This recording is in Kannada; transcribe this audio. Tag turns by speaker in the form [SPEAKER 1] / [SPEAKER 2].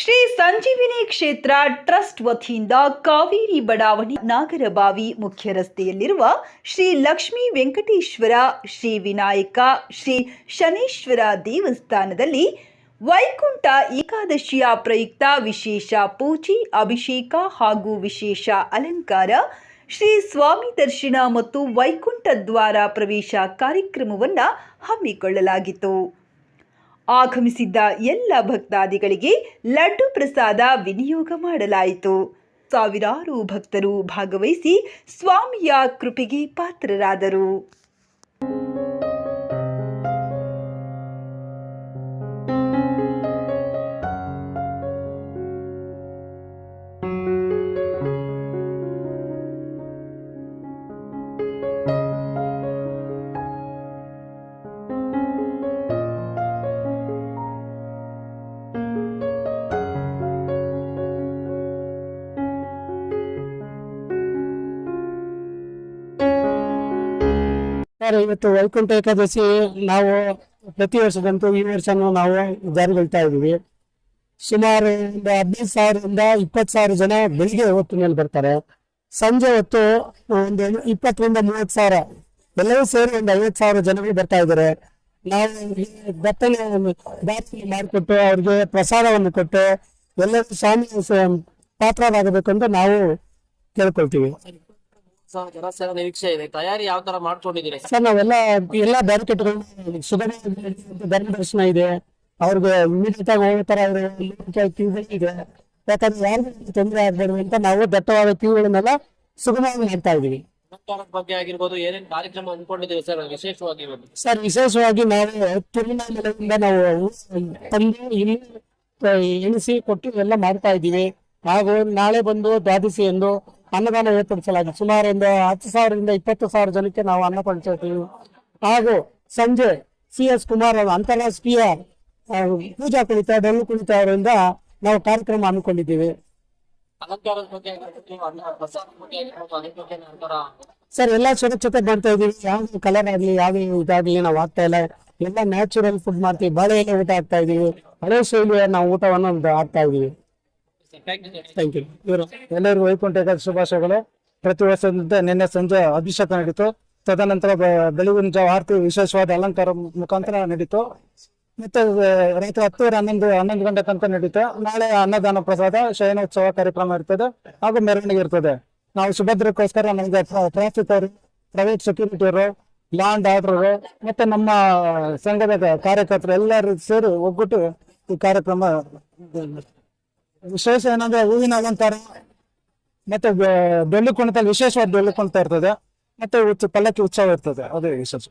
[SPEAKER 1] ಶ್ರೀ ಸಂಜೀವಿನಿ ಕ್ಷೇತ್ರ ಟ್ರಸ್ಟ್ ವತಿಯಿಂದ ಕಾವೇರಿ ಬಡಾವಣೆ ನಾಗರಬಾವಿ ಮುಖ್ಯ ರಸ್ತೆಯಲ್ಲಿರುವ ಶ್ರೀ ಲಕ್ಷ್ಮೀ ವೆಂಕಟೇಶ್ವರ, ಶ್ರೀ ವಿನಾಯಕ, ಶ್ರೀ ಶನೇಶ್ವರ ದೇವಸ್ಥಾನದಲ್ಲಿ ವೈಕುಂಠ ಏಕಾದಶಿಯ ಪ್ರಯುಕ್ತ ವಿಶೇಷ ಪೂಜೆ, ಅಭಿಷೇಕ ಹಾಗೂ ವಿಶೇಷ ಅಲಂಕಾರ, ಶ್ರೀ ಸ್ವಾಮಿ ದರ್ಶನ ಮತ್ತು ವೈಕುಂಠ ದ್ವಾರ ಪ್ರವೇಶ ಕಾರ್ಯಕ್ರಮವನ್ನು ಹಮ್ಮಿಕೊಳ್ಳಲಾಗಿತ್ತು. ಆಗಮಿಸಿದ್ದ ಎಲ್ಲ ಭಕ್ತಾದಿಗಳಿಗೆ ಲಡ್ಡು ಪ್ರಸಾದ ವಿನಿಯೋಗ ಮಾಡಲಾಯಿತು. ಸಾವಿರಾರು ಭಕ್ತರು ಭಾಗವಹಿಸಿ ಸ್ವಾಮಿಯ ಕೃಪೆಗೆ ಪಾತ್ರರಾದರು.
[SPEAKER 2] ಸರ್ ಇವತ್ತು ವೈಕುಂಠ ಏಕಾದಶಿ ನಾವು ಪ್ರತಿ ವರ್ಷದಂತೂ ಈ ವರ್ಷನೂ ನಾವು ಜಾರಿಗೊಳ್ತಾ ಇದ್ದೀವಿ. ಸುಮಾರು ಒಂದು ಹದಿನೈದು ಸಾವಿರದಿಂದ ಇಪ್ಪತ್ತು ಸಾವಿರ ಜನ ಬೆಳಿಗ್ಗೆ ಹೊತ್ತು ಮೇಲೆ ಬರ್ತಾರೆ. ಸಂಜೆ ಹೊತ್ತು ಒಂದು ಇಪ್ಪತ್ತರಿಂದ ಮೂವತ್ತು ಸಾವಿರ, ಎಲ್ಲವೂ ಸೇರಿ ಒಂದು ಐವತ್ತು ಸಾವಿರ ಜನಗಳು ಬರ್ತಾ ಇದ್ದಾರೆ. ನಾವು ದತ್ತನೆ ದಾರಿ ಮಾಡಿಕೊಟ್ಟು ಅವ್ರಿಗೆ ಪ್ರಸಾದವನ್ನು ಕೊಟ್ಟು ಎಲ್ಲರೂ ಸ್ವಾಮಿ ಪಾತ್ರರಾಗಬೇಕು ಅಂತ ನಾವು ಕೇಳ್ಕೊಳ್ತೀವಿ.
[SPEAKER 3] ಸಹ ಜನಸೇವಾ ನಿರೀಕ್ಷೆ ಇದೆ ತಯಾರಿ ಯಾವ ತರ ಮಾಡ್ಕೊಂಡಿದ್ದೀರಿ?
[SPEAKER 2] ಸರ್ ನಾವೆಲ್ಲ ಎಲ್ಲಾ ಬ್ಯಾರಿಕೇಡ್ಗಳು ಸುಗಮ ಧರ್ಮ ದರ್ಶನ ಇದೆ. ಅವ್ರಿಗೆ ಇಮಿಡಿಯೇಟ್ ಆಗಿ ಹೋಗೋ ತರ ಇದೆ. ಯಾಕಂದ್ರೆ ಯಾರಿಗೂ ತೊಂದರೆ ಅಂತ ನಾವು ದಟ್ಟವಾದ ಕ್ಯೂಗಳನ್ನೆಲ್ಲ ಸುಗಮವಾಗಿ ಹೇಳ್ತಾ ಇದೀವಿ
[SPEAKER 3] ಬಗ್ಗೆ ಆಗಿರ್ಬೋದು ಏನೇನ್ ಕಾರ್ಯಕ್ರಮ ಅನ್ಕೊಂಡಿದ್ದೀವಿ ಸರ್ ವಿಶೇಷವಾಗಿ
[SPEAKER 2] ಸರ್ ವಿಶೇಷವಾಗಿ ನಾವು ತಿರುವಣ್ಣಾಮಲೆಯಿಂದ ನಾವು ತಂದು ಇಲ್ಲಿ ಎಣಿಸಿ ಕೊಟ್ಟು ಎಲ್ಲ ಮಾಡ್ತಾ ಇದೀವಿ ಹಾಗೂ ನಾಳೆ ಬಂದು ದ್ವಾದಶಿ ಎಂದು ಅನ್ನದಾನ ಏರ್ಪಡಿಸಲಾಗಿದೆ. ಸುಮಾರು ಒಂದು ಹತ್ತು ಸಾವಿರದಿಂದ ಇಪ್ಪತ್ತು ಸಾವಿರ ಜನಕ್ಕೆ ನಾವು ಅನ್ನ ಕೊಡ್ತೀವಿ ಹಾಗೂ ಸಂಜೆ ಸಿ ಎಸ್ ಕುಮಾರ್ ಅವರು ಅಂತಾರಾಷ್ಟ್ರೀಯ ಪೂಜಾ ಕುಣಿತ ಡೊಳ್ಳು ಕುಣಿತ ಅವರಿಂದ ನಾವು ಕಾರ್ಯಕ್ರಮ ಹಮ್ಮಿಕೊಂಡಿದ್ದೀವಿ.
[SPEAKER 3] ಒಂಥರ
[SPEAKER 2] ಸರ್ ಎಲ್ಲ ಸ್ವಚ್ಛತೆ ಮಾಡ್ತಾ ಇದೀವಿ ಯಾವ ಕಲರ್ ಆಗ್ಲಿ ಯಾವ ಇದಾಗ್ಲಿ ನಾವು ಆಗ್ತಾ ಇಲ್ಲ. ಎಲ್ಲ ನ್ಯಾಚುರಲ್ ಫುಡ್ ಮಾಡ್ತೀವಿ. ಬಾಳೆ ಎಲೆ ಊಟ ಆಗ್ತಾ ಇದೀವಿ ಹಳೆ ಶೈಲಿಯ ನಾವು ಊಟವನ್ನು ಆಗ್ತಾ ಇದೀವಿ
[SPEAKER 3] ಥ್ಯಾಂಕ್ ಯು
[SPEAKER 2] ಇವರು
[SPEAKER 4] ಎಲ್ಲರಿಗೂ ವೈಕುಂಠ ಏಕಾದಶಿ ಶುಭಾಶಯಗಳು. ಪ್ರತಿ ವರ್ಷದಿಂದ ನಿನ್ನೆ ಸಂಜೆ ಅಭಿಷೇಕ ನಡೀತು. ತದನಂತರ ಬೆಳಗಿನ ಜಾವ ಆರತಿ ವಿಶೇಷವಾದ ಅಲಂಕಾರ ಮುಖಾಂತರ ನಡೀತು. ಮತ್ತೆ ರೈತ ಹತ್ತುವರೆ ಹನ್ನೊಂದು ಹನ್ನೊಂದು ಗಂಟೆ ತನಕ ನಡೀತು. ನಾಳೆ ಅನ್ನದಾನ ಪ್ರಸಾದ, ಶಯನೋತ್ಸವ ಕಾರ್ಯಕ್ರಮ ಇರ್ತದೆ ಹಾಗೂ ಮೆರವಣಿಗೆ ಇರ್ತದೆ. ನಾವು ಸುಭದ್ರಕ್ಕೋಸ್ಕರ ನಮಗೆ ಟ್ರಾಫಿಕ್ ಅವರು ಪ್ರೈವೇಟ್ ಸೆಕ್ಯೂರಿಟಿ ಅವರು ಲ್ಯಾಂಡ್ ಆರ್ಡರ್ ಮತ್ತೆ ನಮ್ಮ ಸಂಘದ ಕಾರ್ಯಕರ್ತರು ಎಲ್ಲರೂ ಸೇರಿ ಒಗ್ಗಟ್ಟು ಈ ಕಾರ್ಯಕ್ರಮ ವಿಶೇಷ ಏನಂದ್ರೆ ಹೂವಿನ ಅಲಂಕಾರ ಮತ್ತೆ ಬೆಳ್ಳಿ ಕುಣಿತಲ್ಲಿ ವಿಶೇಷವಾದ ಬೆಳ್ಳಿ ಕುಣಿತ ಇರ್ತದೆ. ಮತ್ತೆ ಪಲ್ಲಕ್ಕಿ ಉತ್ಸವ ಇರ್ತದೆ. ಅದೇ ವಿಶೇಷ.